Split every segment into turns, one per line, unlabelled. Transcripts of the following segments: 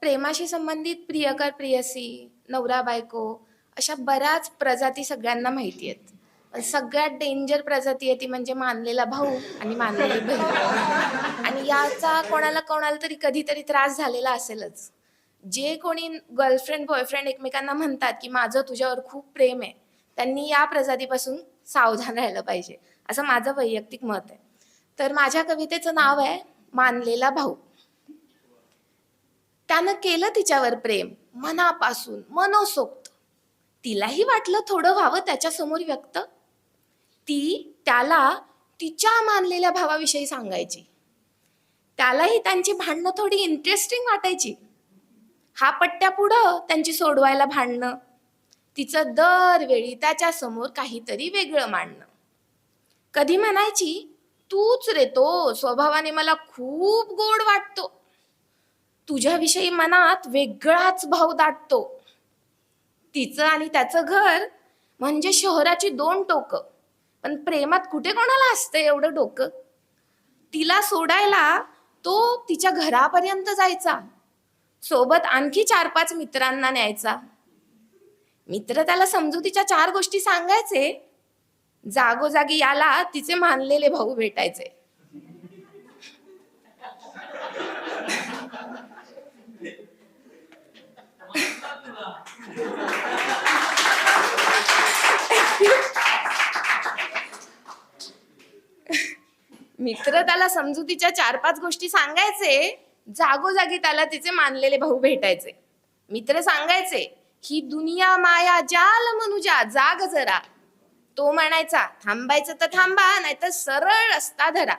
प्रेमाशी संबंधित प्रियकर प्रियसी नवरा बायको अशा बऱ्याच प्रजाती सगळ्यांना माहिती आहेत. पण सगळ्यात डेंजर प्रजाती आहे ती म्हणजे मानलेला भाऊ आणि मानलेली बहीण. आणि याचा कोणाला कोणाला तरी कधीतरी त्रास झालेला असेलच. जे कोणी गर्लफ्रेंड बॉयफ्रेंड एकमेकांना म्हणतात की माझं तुझ्यावर खूप प्रेम आहे त्यांनी या प्रजातीपासून सावधान राहिलं पाहिजे. असं माझं वैयक्तिक मत आहे. तर माझ्या कवितेचं नाव आहे मानलेला भाऊ. त्यानं केलं तिच्यावर प्रेम मनापासून मनोसोक्त. तिलाही वाटलं थोडं व्हावं त्याच्यासमोर व्यक्त. ती त्याला तिच्या मानलेल्या भावाविषयी सांगायची. त्यालाही त्यांची भांडणं थोडी इंटरेस्टिंग वाटायची. हा पट्ट्या पुढं त्यांची सोडवायला भांडणं. तिचं दरवेळी त्याच्यासमोर काहीतरी वेगळं मांडणं. कधी म्हणायची तूच रे तो स्वभावाने मला खूप गोड वाटतो. तुझ्याविषयी मनात वेगळाच भाव दाटतो. तिचं आणि त्याचं घर म्हणजे शहराची दोन टोकं. पण प्रेमात कुठे कोणाला असतं एवढं डोकं? तिला सोडायला तो तिच्या घरापर्यंत जायचा. सोबत आणखी चार पाच मित्रांना न्यायचा. मित्र त्याला समजुतीच्या चार गोष्टी सांगायचे. जागोजागी याला तिचे मानलेले भाऊ भेटायचे. मित्र त्याला समजुतीच्या चार पाच गोष्टी सांगायचे. जागोजागी त्याला तिचे मानलेले भाऊ भेटायचे. मित्र सांगायचे ही दुनिया माया जाल मनुजा जाग जरा. तो म्हणायचा थांबायचं तर थांबा नाहीतर सरळ रस्ता धरा.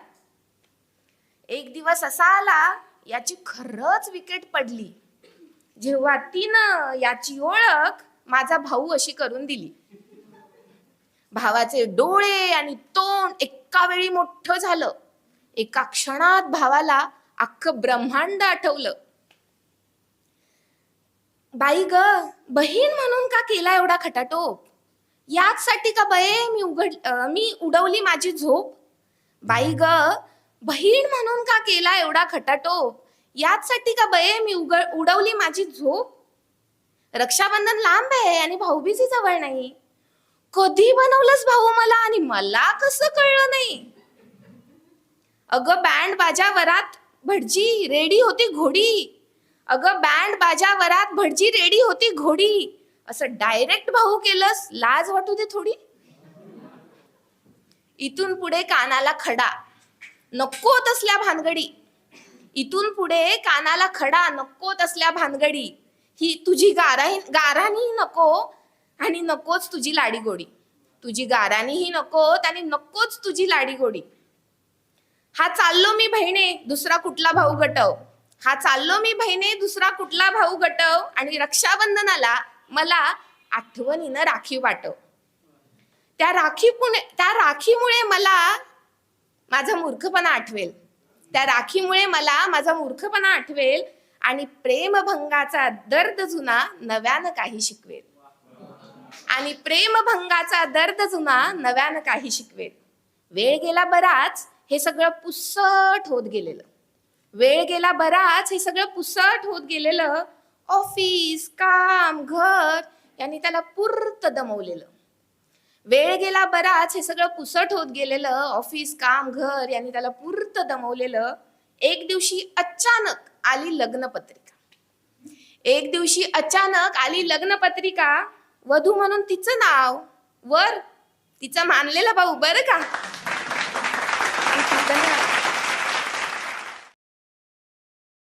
एक दिवस असा आला याची खरंच विकेट पडली. जेव्हा तिनं याची ओळख माझा भाऊ अशी करून दिली. भावाचे डोळे आणि तोंड एका वेळी मोठं झालं. एका क्षणात भावाला अख्खं ब्रह्मांड आठवलं. बाई ग बहीण म्हणून का केला एवढा खटाटोप? याचसाठी का बये मी उघड मी उडवली माझी झोप? बाई ग बहीण म्हणून का केला एवढा खटाटोप? याचसाठी का बये मी उघड उडवली माझी झोप? रक्षाबंधन लांब आहे आणि भाऊबीजी जवळ नाही. कधी बनवलंस भाऊ मला आणि मला कसं कळलं नाही? अगं बँड बाजा वरात भटजी रेडी होती घोडी. अगं बँड बाजा वरात भटजी रेडी होती घोडी. असं डायरेक्ट भाऊ केलंस लाज वाटू दे थोडी. इथून पुढे कानाला खडा. नको तसल्या भानगडी. इथून पुढे कानाला खडा नको तसल्या भानगडी. ही तुझी गाराही गाराणी नको. आणि नकोच तुझी लाडी गोडी तुझी गाराणीही नको आणि नकोच तुझी लाडी गोडी हा चाललो मी बहिणे दुसरा कुठला भाऊ गटव. हा चाललो मी बहिणे दुसरा कुठला भाऊ गटव आणि रक्षाबंधनाला मला आठवणीनं राखी वाटव. त्या राखी त्या राखीमुळे मला माझा मूर्खपणा आठवेल. त्या राखीमुळे मला माझा मूर्खपणा आठवेल आणि प्रेमभंगाचा दर्द जुना नव्यानं काही शिकवेल. आणि प्रेमभंगाचा दर्द जुना नव्यानं काही शिकवेल. वेळ गेला बराच हे सगळं पुसट होत गेलेलं. वेळ गेला बराच हे सगळं पुसट होत गेलेलं. ऑफिस काम घर यांनी त्याला पुरत दमवलेलं. वेळ गेला बराच हे सगळं पुसट होत गेलेलं. ऑफिस काम घर यांनी त्याला पुरत दमवलेलं. एक दिवशी अचानक आली लग्नपत्रिका. एक दिवशी अचानक आली लग्नपत्रिका वधू म्हणून तिचं नाव वर तिचा मानलेला भाऊ बरं का? धन्यवाद.